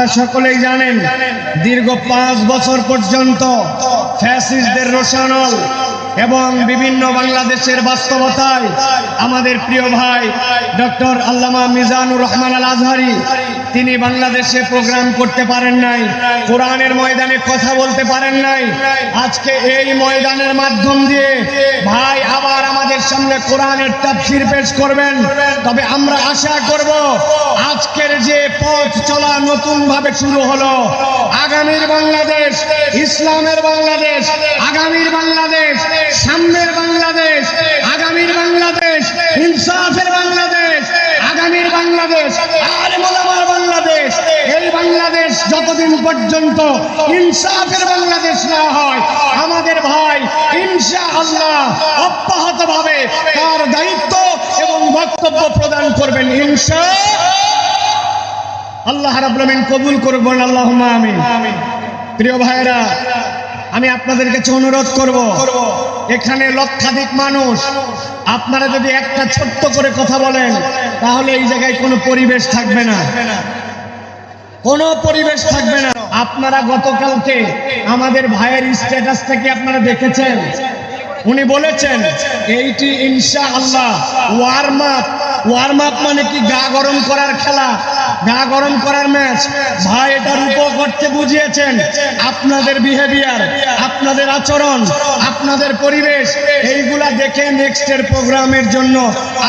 সকলেই জানেন দীর্ঘ পাঁচ বছর পর্যন্ত ফ্যাসিস্টদের রোশানল এবং বিভিন্ন বাংলাদেশের বাস্তবতায় আমাদের প্রিয় ভাই ডক্টর আল্লামা মিজানুর রহমান আল আজহারি তিনি বাংলাদেশে প্রোগ্রাম করতে পারেন নাই, কোরআনের ময়দানে কথা বলতে পারেন নাই। আজকে এই ময়দানের মাধ্যম দিয়ে ভাই আবার আমাদের সামনে কোরআনের তাফসির পেশ করবেন। তবে আমরা আশা করব আজকের যে পথ চলা নতুন ভাবে শুরু হলো, আগামীর বাংলাদেশ, ইসলামের বাংলাদেশ, আগামীর বাংলাদেশ সামনের বাংলাদেশ, আগামীর বাংলাদেশ, ইনসাফের বাংলাদেশ, আগামীর বাংলাদেশ, আর মোলামার বাংলাদেশ, এই বাংলাদেশ যতদিন পর্যন্ত ইনসাফের বাংলাদেশ না হয়, আমাদের ভাই ইনশা আল্লাহ অব্যাহত ভাবে তার দায়িত্ব এবং বক্তব্য প্রদান করবেন, ইনশা আল্লাহ আমিন কবুল করবেন আল্লাহুম্মা আমিন। প্রিয় ভাইরা আমি আপনাদের কাছে অনুরোধ করব। এখানে লক্ষাধিক মানুষ। আপনারা যদি একটা ছোট্ট করে কথা বলেন, তাহলে এই জায়গায় কোনো পরিবেশ থাকবে না। কোনো পরিবেশ থাকবে না। আপনারা গতকালকে আমাদের ভাইয়ের স্ট্যাটাস থেকে আপনারা দেখেছেন। উনি বলেছেন, এইটি ইনশা আল্লাহ ওয়ার্ম আপ ওয়ার্ম আপ মানে কি গা গরম করার খেলা? গা গরম করার ম্যাচ ভাই, এটা রূপ করতে বুঝিয়েছেন। আপনাদের বিহেভিয়ার আপনাদের আচরণ, আপনাদের পরিবেশ, এইগুলা দেখে নেক্সটের প্রোগ্রামের জন্য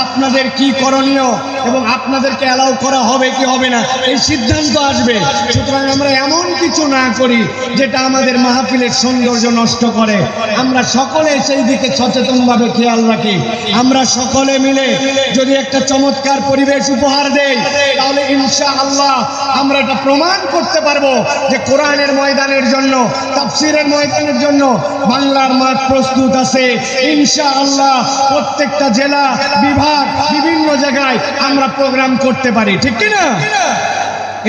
আপনাদের কি করণীয় এবং আপনাদেরকে অ্যালাউ করা হবে কি হবে না, এই সিদ্ধান্ত আসবে। সুতরাং আমরা এমন কিছু না করি যেটা আমাদের মাহফিলের সৌন্দর্য নষ্ট করে। আমরা সকলে সেই দিকে সচেতনভাবে খেয়াল রাখি। আমরা সকলে মিলে যদি একটা চমৎকার পরিবেশ উপহার দেই তাহলে ইনশা আল্লাহ আমরা এটা প্রমাণ করতে পারব যে কোরআনের ময়দানের জন্য, তাফসিরের ময়দানের জন্য বাংলার মাঠ প্রস্তুত আছে। ইনশা আল্লাহ প্রত্যেকটা জেলা, বিভাগ, বিভিন্ন জায়গায় আমরা প্রোগ্রাম করতে পারি। ঠিক কি না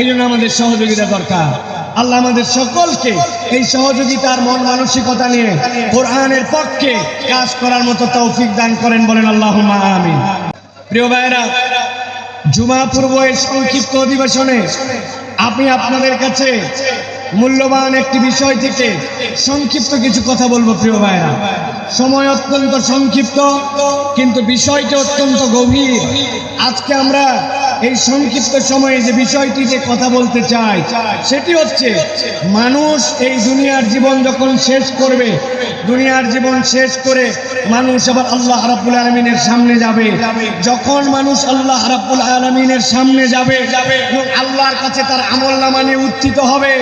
এই জন্য আমাদের সহযোগিতা দরকার। আল্লাহ আমাদের সকলকে এই সহযোগিতার মন মানসিকতা নিয়ে কোরআনের পক্ষে কাজ করার মতো তৌফিক দান করেন বলেন আল্লাহ আমিন। প্রিয় ভাইরা জুমা পূর্ব এই সংক্ষিপ্ত অধিবেশনে আমি আপনাদের কাছে মূল্যবান একটি বিষয় থেকে সংক্ষিপ্ত কিছু কথা বলব, প্রিয় ভাইরা। সময় অত্যন্ত সংক্ষিপ্ত, কিন্তু বিষয়টি অত্যন্ত গভীর। আজকে আমরা এই সংক্ষিপ্ত সময়ে যে বিষয়টি যে কথা বলতে চাই, সেটি হচ্ছে, মানুষ এই দুনিয়ার জীবন যখন শেষ করবে, দুনিয়ার জীবন শেষ করে মানুষ আবার আল্লাহ রাব্বুল আলমিনের সামনে যাবে। যখন মানুষ আল্লাহ রাব্বুল আলমিনের সামনে যাবে আল্লাহর কাছে তার আমল নামানে উত্থিত হবে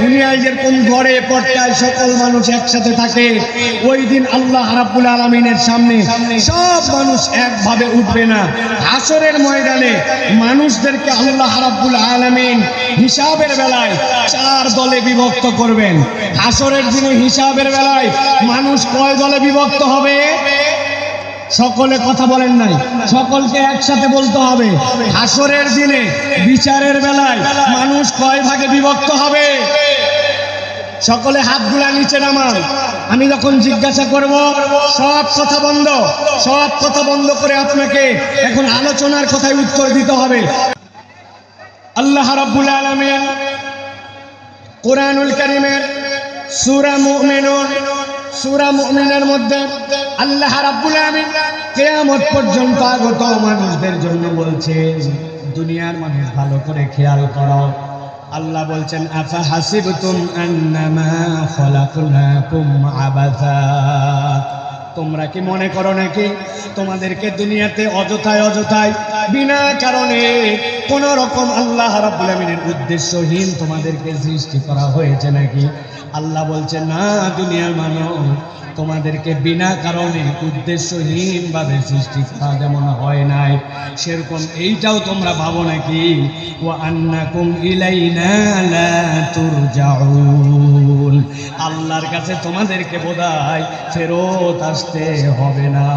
দুনিয়ায় যেরকম ঘরে, পর্দায় সকল মানুষ একসাথে থাকে, ওই দিন আল্লাহ রাব্বুল আলমিনের সামনে সব মানুষ একভাবে উঠবে না। হাসরের ময়দানে মানুষদেরকে আল্লাহ রাব্বুল আলমিন হিসাবের বেলায় চার দলে বিভক্ত করবেন। হাসরের দিনে হিসাবের বেলায় মানুষ কয় দলে বিভক্ত হবে? সকলে কথা বলেন নাই। সকলকে একসাথে বলতে হবে। হাসরের দিনে, বিচারের বেলায় মানুষ কয় ভাগে বিভক্ত হবে? সকলে হাতগুলা নিচে নামান। আমি যখন জিজ্ঞাসা করব, সব কথা বন্ধ। সব কথা বন্ধ করে আপনাকে এখন আলোচনার কথায় উত্তর দিতে হবে। আল্লাহ রাব্বুল আলামিন কোরআনুল কারীমের সূরা মুমিনুন, সূরা মুমিনের মধ্যে আল্লাহ রাব্বুল আলামিন কিয়ামত পর্যন্ত আগত মানুষদের জন্য বলছে দুনিয়ার মানুষ ভালো করে খেয়াল করো। আল্লাহ বলছেন, আফা হাসিবতুম আন্নামা খলাকনাকুম আবাসা? তোমরা কি মনে করো নাকি, তোমাদেরকে দুনিয়াতে অযথায় অযথায়, বিনা কারণে কোন রকম আল্লাহ রাব্বুল আমিনের উদ্দেশ্যহীন তোমাদেরকে সৃষ্টি করা হয়েছে নাকি? আল্লাহ বলছে না, দুনিয়ার মানব তোমাদেরকে বিনা কারণে উদ্দেশ্যহীন ভাবে সৃষ্টি করা যেমন হয় নাই। সেরকম এইটাও তোমরা ভাবো নাকি? ও আন্নাকুম ইলাইনা তুরজাউন। আল্লাহর কাছে তোমাদেরকে বোধহয় ফেরত আসতে হবে না।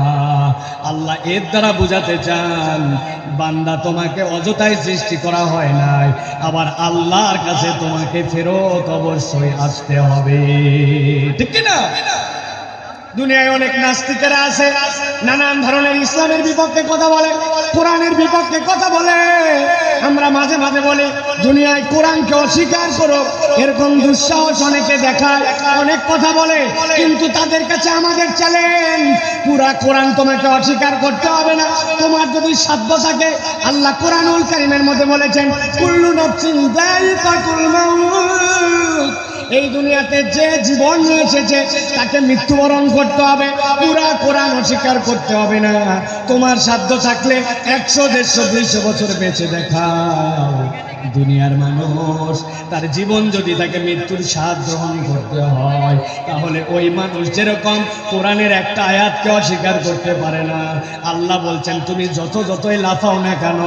আল্লাহ এর দ্বারা বুঝাতে চান, বান্দা তোমাকে অযথায় সৃষ্টি করা হয় নাই, আবার আল্লাহর কাছে তোমাকে ফেরত অবশ্যই আসতে হবে। ঠিক না দুনিয়ায় অনেক নাস্তিকেরা আছে, নানান ধরনের ইসলামের বিপক্ষে কথা বলে, কোরআনের বিপক্ষে কথা বলে। আমরা মাঝে মাঝে বলি, দুনিয়ায় কোরআনকে অস্বীকার করো এরকম দুঃসাহস অনেকে দেখায়, অনেক কথা বলে, কিন্তু তাদের কাছে আমাদের চ্যালেঞ্জ পুরা কোরআন তোমাকে অস্বীকার করতে হবে না। তোমার যদি সাধ্য থাকে, আল্লাহ কোরআনুল কারিমের মধ্যে বলেছেন, কুল্লু নফসিন মাউত। এই দুনিয়াতে যে জীবন এসেছে, তাকে মৃত্যুবরণ করতে হবে। পুরা কোরআন অস্বীকার করতে হবে না। তোমার সাধ্য থাকলে একশো, দেড়শো, দুইশো বছর বেঁচে দেখাও। দুনিয়ার মানুষ, তার জীবন যদি তাকে মৃত্যুর স্বাদ গ্রহণ করতে হয়, তাহলে ওই মানুষ যেরকম কোরআনের একটা আয়াতকে অস্বীকার করতে পারে না। আল্লাহ বলছেন, তুমি যত যতই লাফাও না কেন,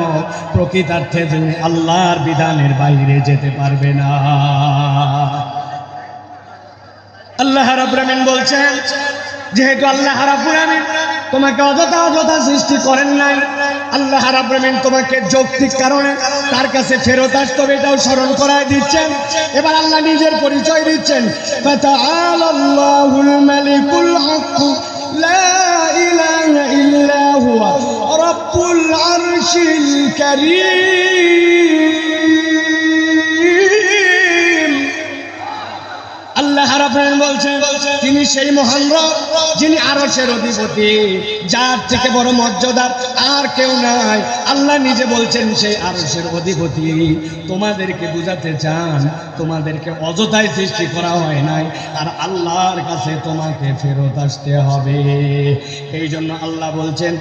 প্রকৃতার্থে তুমি আল্লাহর বিধানের বাইরে যেতে পারবে না। আল্লাহ রাব্বুল আমিন বলছেন, যেহেতু আল্লাহ রাব্বুল আমিন তোমাকে অযথা অযথা সৃষ্টি করেন নাই, আল্লাহ রাব্বুল আমিন তোমাকে যৌক্তিক কারণে তার কাছে ফেরত আসতে এটাও স্মরণ করায় দিচ্ছেন। এবার আল্লাহ নিজের পরিচয় দিচ্ছেন রাব্বুল আরশিল কারীম। রাব্বুল বলছেন, তিনি সেই মহান যিনি আরশের অধিপতি, যার থেকে বড় মর্যাদার আর কেউ নাই। আল্লাহ নিজে বলছেন সেই আরশের অধিপতি। তোমাদেরকে বুঝাতে চান, তোমাদেরকে অযথায় সৃষ্টি করা হয় নাই, আর আল্লাহর কাছে তোমাকে ফেরত আসতে হবে। এই জন্য আল্লাহ বলছেন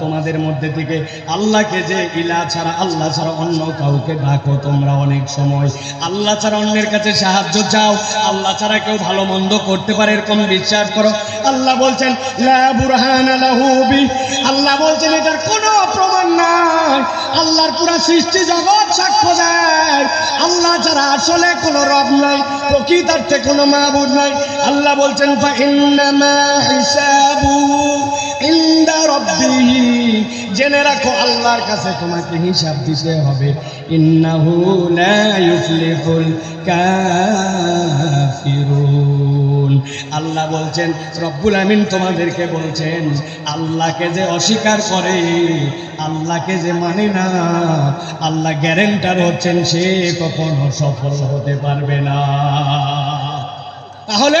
তোমাদের মধ্যে থেকে আল্লাহকে যে ইলা ছাড়া, আল্লাহ ছাড়া অন্য কাউকে ডাকো তোমরা। অনেক সময়। আল্লাহ ছাড়া অন্যের কাছে সাহায্য চাও, আল্লাহ ছাড়া কেউ ভালো মন্দ করতে পারে এরকম বিশ্বাস করো। আল্লাহ বলছেন আল্লাহ বলছেন, এটার কোনো প্রমাণ নাই। আল্লাহর পুরা সৃষ্টি জগৎ সাক্ষ্য দেয় আল্লাহ ছাড়া আসলে কোনো রব নাই প্রকৃতার্থে কোনো মাহবুদ নাই। আল্লাহ বলছেন ইন্দা রব্বিহি জেনে রাখো, আল্লাহর কাছে তোমাকে হিসাব দিতে হবে। আল্লাহ বলছেন, রব্বুল আমিন তোমাদেরকে বলছেন, আল্লাহকে যে অস্বীকার করে, আল্লাহকে যে মানে না, আল্লাহ গ্যারেন্টার হচ্ছেন, সে কখনো সফল হতে পারবে না। তাহলে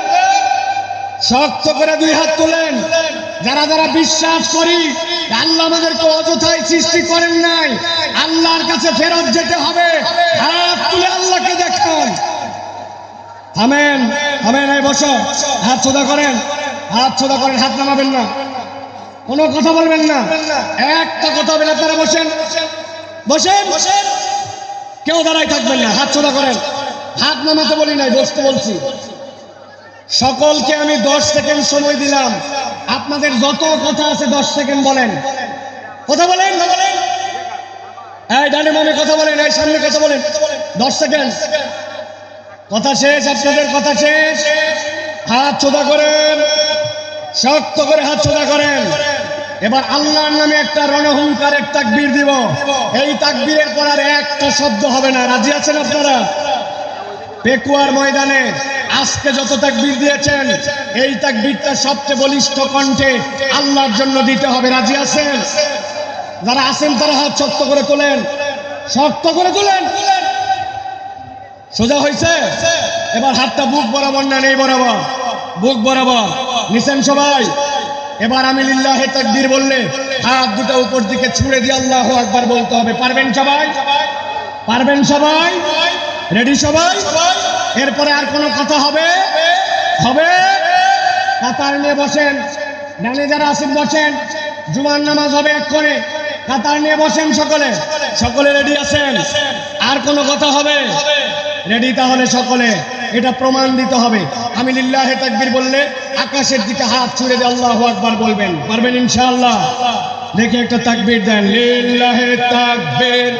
শক্ত করে দুই হাত তোলেন। যারা যারা বিশ্বাস করি, আল্লাহ আমাদেরকে অযথায় সৃষ্টি করেন নাই, আল্লাহর কাছে ফেরত যেতে হবে। হাত তুলে আল্লাহকে দেখান। থামেন থামেন, এই বসো। হাত সোজা করেন। হাত সোজা করেন, হাত নামাবেন না। কোনো কথা বলবেন না। একটা কথা বলে আপনারা বসেন। বসেন। বসেন কেউ দাঁড়াই থাকবেন না। হাত সোজা করেন। হাত নামাতে বলি নাই, বসতে বলছি। সকলকে আমি দশ সেকেন্ড সময় দিলাম। আপনাদের যত কথা আছে দশ সেকেন্ড বলেন। কথা বলেন না বলেন। এই ডানে মানে কথা বলেন, এই সামনে কথা বলেন। দশ সেকেন্ড। কথা শেষ, আপনাদের কথা শেষ। হাত চোদা করেন। শক্ত করে হাত চোদা করেন। এবার আল্লাহর নামে একটা রণহুঙ্কারের তাকবীর দিব। এই তাকবীরের পর আর একটা শব্দ হবে না। রাজি আছেন আপনারা? পেকুয়ার ময়দানে। আজকে যত তাকবীর দিয়েছেন, এই তাকবীরটা সবচেয়ে বলিষ্ঠ কণ্ঠে আল্লাহর জন্য দিতে হবে। রাজি আছেন? যারা আছেন, তারা হাত শক্ত করে তোলেন। শক্ত করে তোলেন। সোজা হয়েছে এবার হাতটা বুক বরাবর না নেই বরাবর। বুক বরাবর। নিছেন সবাই? এবার আমি লিল্লাহে তাকবীর বললে হাত দুটো উপর দিকে ছুঁড়ে দিয়ে আল্লাহ একবার বলতে হবে। পারবেন সবাই? পারবেন সবাই? রেডি সবাই? এরপরে আর কোনো কথা হবে? হবে? কাতার নিয়ে বসেন। ডানে যারা আছেন বসেন। জুমার নামাজ হবে এক করে। কাতার নিয়ে বসেন সকলে। সকলে রেডি আছেন? আর কোনো কথা হবে? রেডি তাহলে সকলে। এটা প্রমাণ দিতে হবে। আমি লিল্লাহে তাকবির বললে আকাশের দিকে হাত ছুড়ে দিয়ে আল্লাহ আকবার বলবেন। পারবেন ইনশাআল্লাহ? দেখে একটা তাকবীর দেন। লিল্লাহে তাকবীর।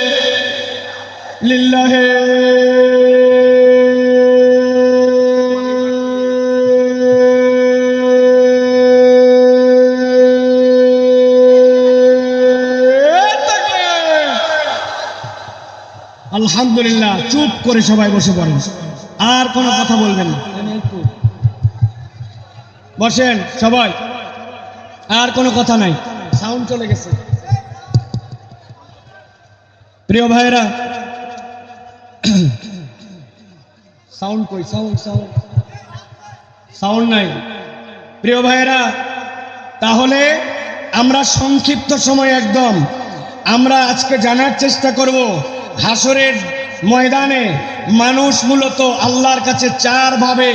লিল্লাহে। আলহামদুলিল্লাহ, চুপ করে সবাই বসে পড়েন। আর কোনো কথা বলবেন না। বসেন সবাই। আর কোনো কথা নাই। সাউন্ড চলে গেছে। প্রিয় ভাইরা সাউন্ড কই সাউন্ড সাউন্ড সাউন্ড নাই। প্রিয় ভাইরা তাহলে আমরা সংক্ষিপ্ত সময় একদম। আমরা আজকে জানার চেষ্টা করব হাসরের ময়দানে মানুষ মূলত আল্লাহর কাছে চারভাবে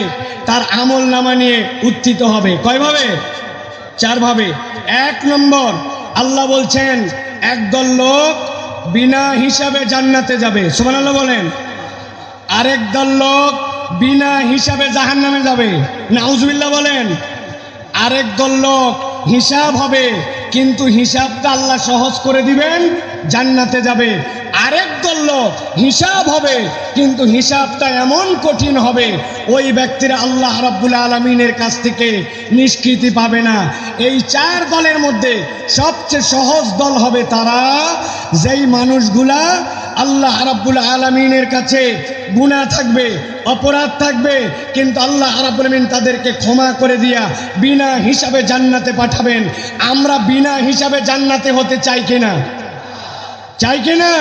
তার আমল নামা নিয়ে উত্থিত হবে। কয়ভাবে চারভাবে এক নম্বর, আল্লাহ বলছেন, একদল লোক বিনা হিসাবে জান্নাতে যাবে। সুবহানাল্লাহ বলেন। আরেক দল লোক বিনা হিসাবে জাহান নামে যাবে। নাউজবিল্লাহ বলেন, আরেক দল লোক হিসাব হবে, কিন্তু হিসাবটা আল্লাহ সহজ করে দিবেন, জান্নাতে যাবে। আরেক দল লোক হিসাব হবে, কিন্তু হিসাবটা এমন কঠিন হবে, ওই ব্যক্তিরা আল্লাহ রাব্বুল আলমিনের কাছ থেকে নিষ্কৃতি পাবে না। এই চার দলের মধ্যে সবচেয়ে সহজ দল হবে তারা, যেই মানুষগুলা আল্লাহ রাব্বুল আলমিনের কাছে গুণা থাকবে, অপরাধ থাকবে, কিন্তু আল্লাহ রাব্বুল আলামিন তাদেরকে ক্ষমা করে দিয়া বিনা হিসাবে জান্নাতে পাঠাবেন। আমরা বিনা হিসাবে জান্নাতে হতে চাই কিনা? চাই কিনা?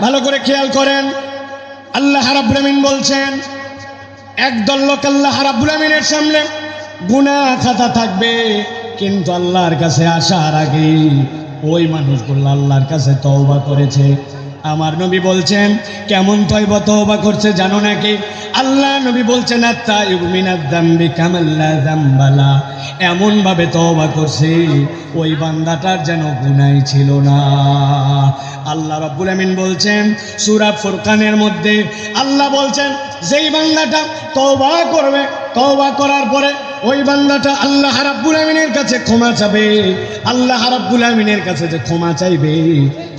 ভালো করে খেয়াল করেন। আল্লাহ রাব্বুল আলামিন বলছেন, একদল লোক আল্লাহ রাব্বুল আলামিনের সামনে গুনাহ খাতা থাকবে, কিন্তু আল্লাহর কাছে আসার আগে ওই মানুষগুলো আল্লাহর কাছে তওবা করেছে। আমার নবী বলছেন, কেমন তয়বা তওবা করছে জানো নাকি? আল্লাহ নবী বলছেন, আত্মা ইউমিনাদ দাম্বি কামাল্লা দাম্বালা এমন ভাবে তওবা করছে, ওই বান্দাটার যেন গুনাই ছিল না। আল্লাহ রাব্বুল আমিন বলছেন, সূরা ফুরকানের মধ্যে আল্লাহ বলছেন, যেই বান্দাটা তওবা করবে, তওবা করার পরে ওই বান্দাটা আল্লাহ রাব্বুল আমিনের কাছে ক্ষমা চাবে। আল্লাহ রাব্বুল আমিনের কাছে যে ক্ষমা চাইবে,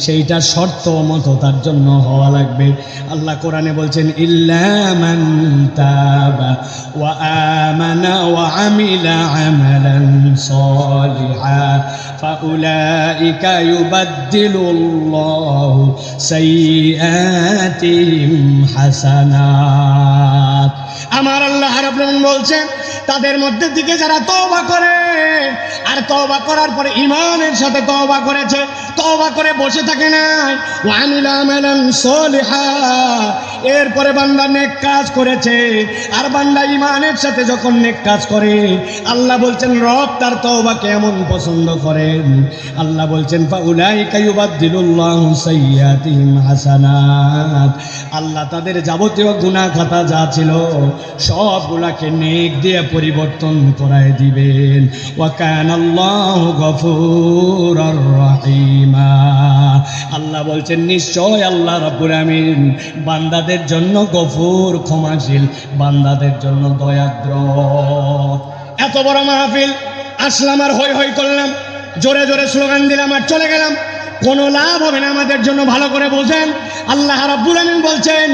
সেইটা শর্ত মতো তার জন্য হওয়া লাগবে। আল্লাহ কোরআনে বলছেন ওয়া আমিলা আমার আল্লাহ রাব্বুল আমিন বলছেন তাদের মধ্যে থেকে যারা তওবা করে, আর তওবা করার পরে ইমানের সাথে তওবা করেছে, তওবা করে বসে থাকে না এরপরে বান্দা নেক কাজ করেছে। আর বান্দা ইমানের সাথে যখন নেক কাজ করে, আল্লাহ বলছেন, রব তার তওবা কেমন পছন্দ করেন। আল্লাহ বলছেন, ফাউলাইকা ইউবাদদিলুল্লাহু সাইয়্যাতিহিম হাসানাত। আল্লাহ তাদের যাবতীয় গুনাহ খাতা যা ছিল সবগুলাকে নেক দিয়ে পরিবর্তন করায় দিবেন। ওয়াকান আল্লাহ গফুর রহিমা। আল্লাহ বলছেন, নিশ্চয় আল্লাহ রাব্বুল আমিন বান্দাদের জন্য গফুর ক্ষমাশীল, বান্দাদের জন্য দয়াদ্র। এত বড় মাহফিল, আসলাম আর হই হই করলাম, জোরে জোরে স্লোগান দিলাম আর চলে গেলাম। কোনো লাভ হবে না আমাদের জন্য, ভালো করে বোঝেন। আল্লাহ রাব্বুল আমিন বলছেন,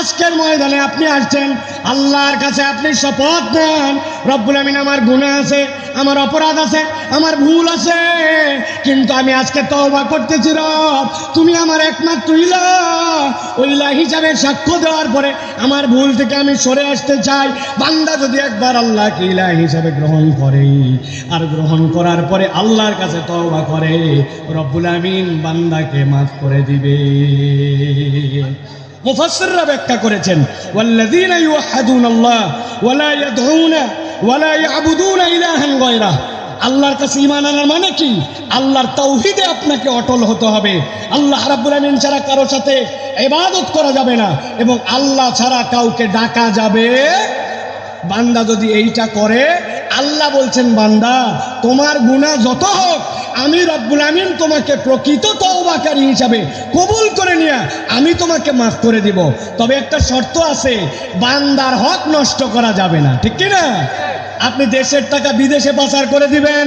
আজকের ময়দানে আপনি আসছেন, আল্লাহর কাছে আপনি শপথ নেন, রব্বুল আমিন আমার গুনাহ আছে, আমার অপরাধ আছে, আমার ভুল আছে, কিন্তু আমি আজকে তওবা করতেছি রব। তুমি আমার একমাত্র ইলা ওই ইলা হিসাবে সাক্ষ্য দেওয়ার পরে আমার ভুল থেকে আমি সরে আসতে চাই। বান্দা যদি একবার আল্লাহকে ইলা হিসাবে গ্রহণ করে, আর গ্রহণ করার পরে আল্লাহর কাছে তওবা করে, রব্বুল আমিন বান্দাকে মাফ করে দিবে। মুফাসসিররা ব্যাখ্যা করেছেন, ওয়াল্লাযীনা ইউহাদুনাল্লাহ ওয়ালা ইয়াদউনা ওয়ালা ইয়াবুদুনা ইলাহান গায়রাহ আল্লাহর কাছে ঈমান আনার মানে কি? আল্লাহর তাওহীদে আপনাকে অটল হতে হবে। আল্লাহ রাব্বুল আমিন ছাড়া কারও সাথে ইবাদত করা যাবে না এবং আল্লাহ ছাড়া কাউকে ডাকা যাবে। বান্দা যদি এইটা করে, আল্লাহ বলছেন, বান্দা, তোমার গুণা যত হোক আমি রব্বুল আমিন তোমাকে প্রকৃত তওবাকারী হিসাবে কবুল করে নিয়ে আমি তোমাকে মাফ করে দিব। তবে একটা শর্ত আছে, বান্দার হক নষ্ট করা যাবে না। ঠিক কিনা? আপনি দেশের টাকা বিদেশে পাচার করে দিবেন।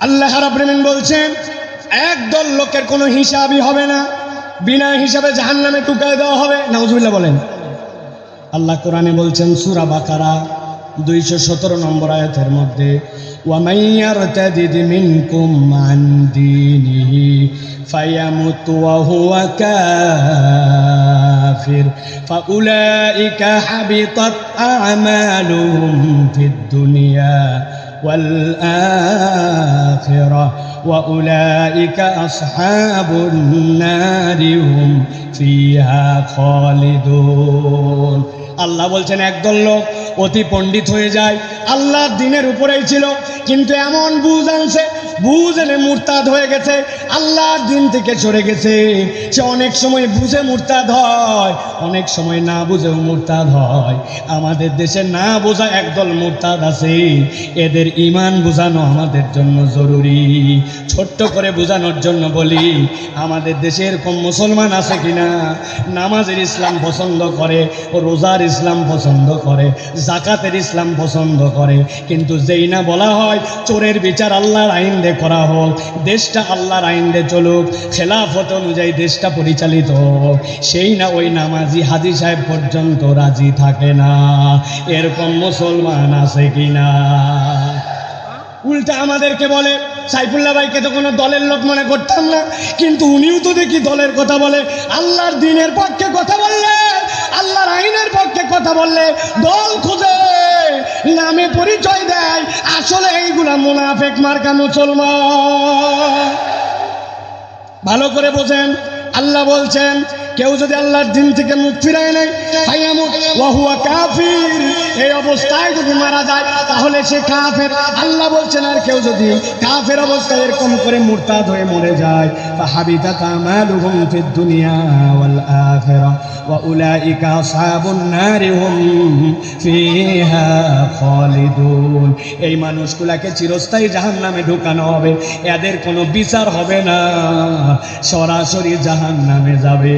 আল্লাহ রাব্বিমিন বলছেন একদল লোকের কোনো হিসাবই হবে না বিনা হিসাবে জাহান্নামে টুকায় দেওয়া হবে নাউজুবিল্লাহ বলেন আল্লাহ কোরআনে বলছেন সূরা বাকারা দুইশো সতেরো নম্বর আয়াতের মধ্যে وَمَن يَرْتَدِدْ مِنكُمْ عَن دِينِهِ فَيَمُتْ وَهُوَ كَافِرٌ فَأُولَئِكَ حَبِطَتْ أَعْمَالُهُمْ فِي الدُّنْيَا والآخرة وأولئك أصحاب النار هم فيها خالدون আল্লাহ বলছেন একদল লোক অতি পণ্ডিত হয়ে যায় আল্লাহ দিনের উপরেই ছিল কিন্তু এমন বুঝ আনছে বুঝ মুরতাদ হয়ে গেছে, আল্লাহর দিন থেকে সরে গেছে। সে অনেক সময় বুঝে মুরতাদ হয়, অনেক সময় না বুঝেও মুরতাদ হয়। আমাদের দেশে না বোঝা একদল মুরতাদ আছে, এদের ইমান বোঝানো আমাদের জন্য জরুরি। ছোট্ট করে বোঝানোর জন্য বলি, আমাদের দেশে এরকম মুসলমান আছে কিনা? নামাজের ইসলাম পছন্দ করে ও রোজার ইসলাম পছন্দ করে, জাকাতের ইসলাম পছন্দ করে। কিন্তু যেই না বলা হয়, চোরের বিচার আল্লাহর আইন দিয়ে করা হোক, দেশটা আল্লাহর আইন চলুক, খেলাফত অনুযায়ী দেশটা পরিচালিত হোক, সেই না ওই নামাজি হাজি সাহেব পর্যন্ত রাজি থাকে না। এরকম মুসলমান আছে কিনা উল্টা আমাদেরকে বলে, সাইফুল্লাহ ভাইকে তো কোনো দলের লোক মনে করতাম না, কিন্তু উনিও তো দেখি দলের কথা বলে, আল্লাহর দিনের পক্ষে কথা বললে আল্লাহর আইনের পক্ষে কথা বললে দল খুঁজে, নামে পরিচয় দেয়, আসলে এইগুলা মুনাফেক মার্কা মুসলমান। ভালো করে বোঝেন, আল্লাহ বলছেন কেউ যদি আল্লাহর দিন থেকে মুখ ফিরায় নেয় কাফির। এই অবস্থায় যদি মারা যায়, তাহলে সে কাফের। আল্লাহ বলছেন, আর কেউ যদি কাফের অবস্থায় এরকম করে মুরতাদ হয়ে মরে যায় ফাহাবিতাত আমালুহুম ফিদ দুনিয়া ওয়াল আখিরা, ওয়া উলাইকা আসহাবুন নারি এই মানুষগুলাকে চিরস্থায়ী জাহান্নামে ঢুকানো হবে। এদের কোনো বিচার হবে না। সরাসরি জাহান্নামে যাবে।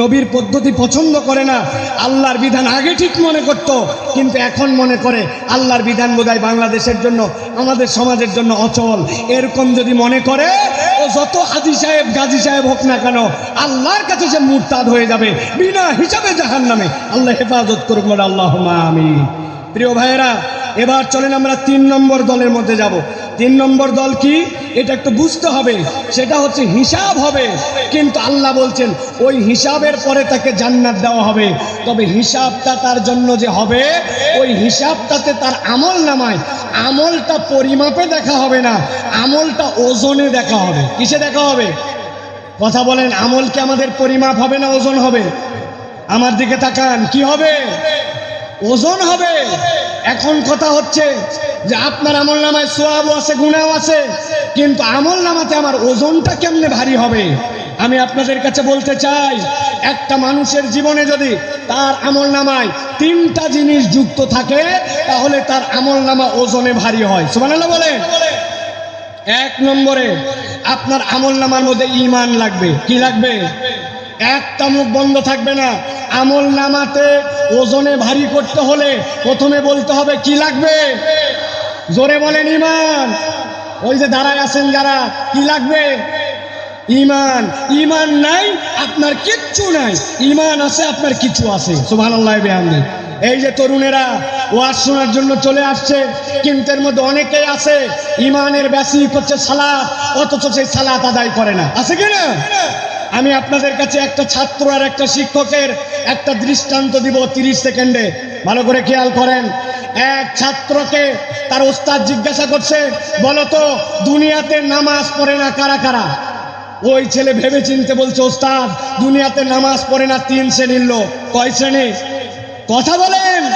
নবীর পদ্ধতি পছন্দ করে না, আল্লাহর বিধান আগে ঠিক মনে করত, কিন্তু এখন মনে করে আল্লাহর বিধান বোধহয় বাংলাদেশের জন্য, আমাদের সমাজের জন্য অচল। এরকম যদি মনে করে, ও যত হাজি সাহেব, গাজী সাহেব হোক না কেন, আল্লাহর কাছে সে মুরতাদ হয়ে যাবে, বিনা হিসাবে জাহান নামে আল্লাহ হেফাজত করুক আল্লাহ আমি প্রিয় ভাইয়েরা, এবার চলেন আমরা তিন নম্বর দলের মধ্যে যাব। তিন নম্বর দল কি? এটা একটু বুঝতে হবে। সেটা হচ্ছে হিসাব হবে। কিন্তু আল্লাহ বলছেন, ওই হিসাবের পরে তাকে জান্নাত দেওয়া হবে। তবে হিসাবটা তার জন্য যে হবে, ওই হিসাবটাতে তার আমল নামায়। আমলটা পরিমাপে দেখা হবে না, আমলটা ওজনে দেখা হবে। কিসে দেখা হবে? কথা বলেন, আমল কি আমাদের পরিমাপ হবে না ওজন হবে? আমার দিকে তাকান, কি হবে? ওজন হবে। এখন কথা হচ্ছে যে আপনার আমল নামায় সোয়াবও আছে, গুণাও আছে, কিন্তু আমল নামাতে আমার ওজনটা কেমনে ভারী হবে? আমি আপনাদের কাছে বলতে চাই, একটা মানুষের জীবনে যদি তার আমল নামায় তিনটা জিনিস যুক্ত থাকে, তাহলে তার আমল নামা ওজনে ভারী হয়। সুমানাল্লাহ বলেন। এক নম্বরে, আপনার আমল নামার মধ্যে ইমান লাগবে। কি লাগবে? একটা মুখ বন্ধ থাকবে না। আমল নামাতে ওজনে ভারী করতে হলে প্রথমে বলতে হবে, কি লাগবে? জোরে বলেন ইমান ওই যে দাঁড়ায় আছেন যারা, কি লাগবে? ইমান ইমান নাই, আপনার কিচ্ছু নাই। ইমান আছে, আপনার কিছু আছে। সুবহানাল্লাহ বিহামদি এই যে তরুণেরা, ওয়াজ শোনার জন্য চলে আসছে, কিন্তু এর মধ্যে অনেকেই আছে ইমানের বেসিক হচ্ছে সালাত, অথচ সেই সালাত আদায় করে না। আছে কি না? আমি আপনাদের কাছে একটা ছাত্র আর একটা শিক্ষকের একটা দৃষ্টান্ত দিব তিরিশ সেকেন্ডে। ভালো করে খেয়াল করেন। এক ছাত্রকে তার ওস্তাদ জিজ্ঞাসা করছে, বলো তো, দুনিয়াতে নামাজ পড়ে না কারা কারা? ওই ছেলে ভেবে চিনতে বলছে, ওস্তাদ, দুনিয়াতে নামাজ পড়ে না তিন শ্রেণির লোক। কয় শ্রেণি? কথা বলেন।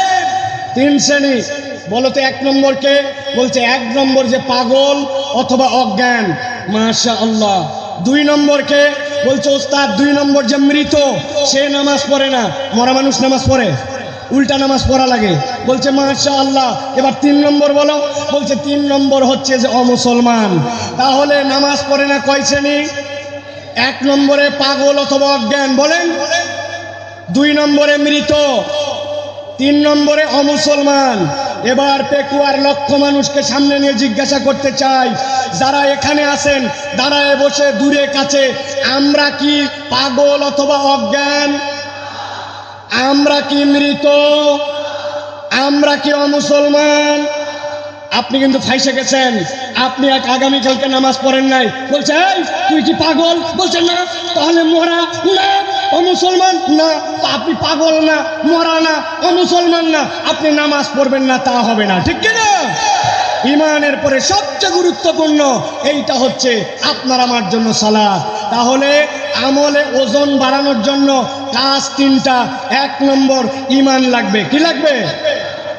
তিন শ্রেণি। বলো তো, এক নম্বরকে বলছে, এক নম্বর যে পাগল অথবা অজ্ঞান। মাশা আল্লাহ দুই নম্বরকে বলছে, ওস্তাদ, দুই নম্বর যে মৃত, সে নামাজ পড়ে না। মরা মানুষ নামাজ পড়ে, উল্টা নামাজ পড়া লাগে। বলছে মাশা আল্লাহ এবার তিন নম্বর বলো। বলছে, তিন নম্বর হচ্ছে যে অমুসলমান। তাহলে নামাজ পড়ে না কয় শ্রেণি? এক নম্বরে পাগল অথবা অজ্ঞান, বলেন। দুই নম্বরে মৃত, তিন নম্বরে অমুসলমান। এবার পেকুয়ার লক্ষ মানুষকে সামনে নিয়ে জিজ্ঞাসা করতে চাই যারা এখানে আছেন দাঁড়ায় বসে দূরে কাছে আমরা কি পাগল অথবা অজ্ঞান? আমরা কি মৃত? আমরা কি অমুসলমান? আপনি কিন্তু ফাইসে গেছেন। আপনি এক আগামীকালকে নামাজ পড়েন নাই। বলছে "এই, তুই কি পাগল? বলছেন না। তাহলে মরা না। ও মুসলমান? না আপনি পাগল না, মরা না, ও মুসলমান না, আপনি নামাজ পড়বেন না, তা হবে না, ঠিক কিনা? ইমানের পরে সবচেয়ে গুরুত্বপূর্ণ এইটা হচ্ছে আপনার আমার জন্য সালাদ। তাহলে আমলে ওজন বাড়ানোর জন্য কাজ তিনটা, এক নম্বর ইমান লাগবে, কি লাগবে?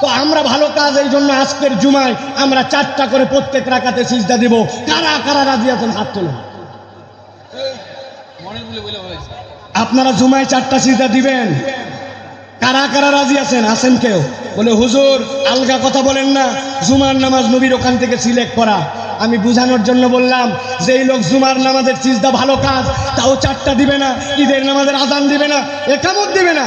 তো আমরা ভালো কাজ এই জন্য আজকের জুমায় আমরা চারটা করে প্রত্যেক রাখাতে সিজদা দিব। কারা কারা রাজি আছেন হাত তুলুন। আপনারা জুমায় চারটা সিজদা দিবেন। কারা কারা রাজি আছেন? আছেন কেউ? বলে, হুজুর, আলগা কথা বলেন না। জুমার নামাজ নবীর ওখান থেকে সিলেক্ট করা। আমি বুঝানোর জন্য বললাম যে এই লোক জুমার নামাজের চিজদা ভালো কাজ, তাও চারটা দিবে না। ঈদের নামাজের আজান দিবে না। একামত দিবে না।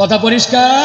কথা পরিষ্কার?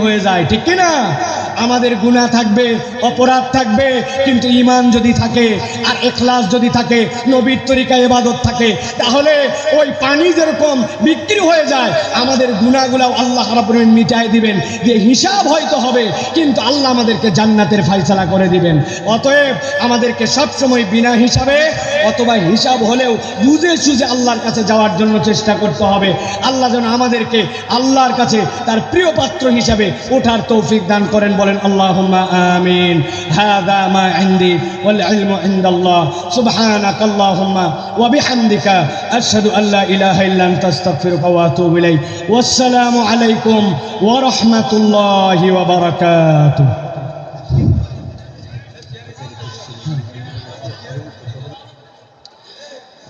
হয়ে যায়, ঠিক কি না আমাদের গুণা থাকবে, অপরাধ থাকবে, কিন্তু ইমান যদি থাকে আর এখলাস যদি থাকে, নবীর তরিকা এবাদত থাকে, তাহলে ওই পানি যেরকম বিক্রি হয়ে যায়, আমাদের গুণাগুলাও আল্লাহ আলামিন মিটায় দিবেন। যে হিসাব হয়তো হবে, কিন্তু আল্লাহ আমাদেরকে জান্নাতের ফাইসালা করে দিবেন। অতএব আমাদেরকে সবসময় বিনা হিসাবে অথবা হিসাব হলেও বুঝে সুঝে আল্লাহর কাছে যাওয়ার জন্য চেষ্টা করতে হবে। আল্লাহ যেন আমাদেরকে আল্লাহর কাছে তার প্রিয় পাত্র হিসাবে ওঠার তৌফিক দান করেন, বলেন আল্লাহুম্মা আমিন। হাদা মা ইনদি ওয়াল ইলমু ইনদাল্লাহ। সুবহানাকা আল্লাহুম্মা ওয়া বিহামদিকা আশহাদু আল্লা ইলাহা ইল্লা আনতা, আস্তাগফিরুকা ওয়া আতুবু ইলাইক। ওয়াসসালামু আলাইকুম ওয়া রাহমাতুল্লাহি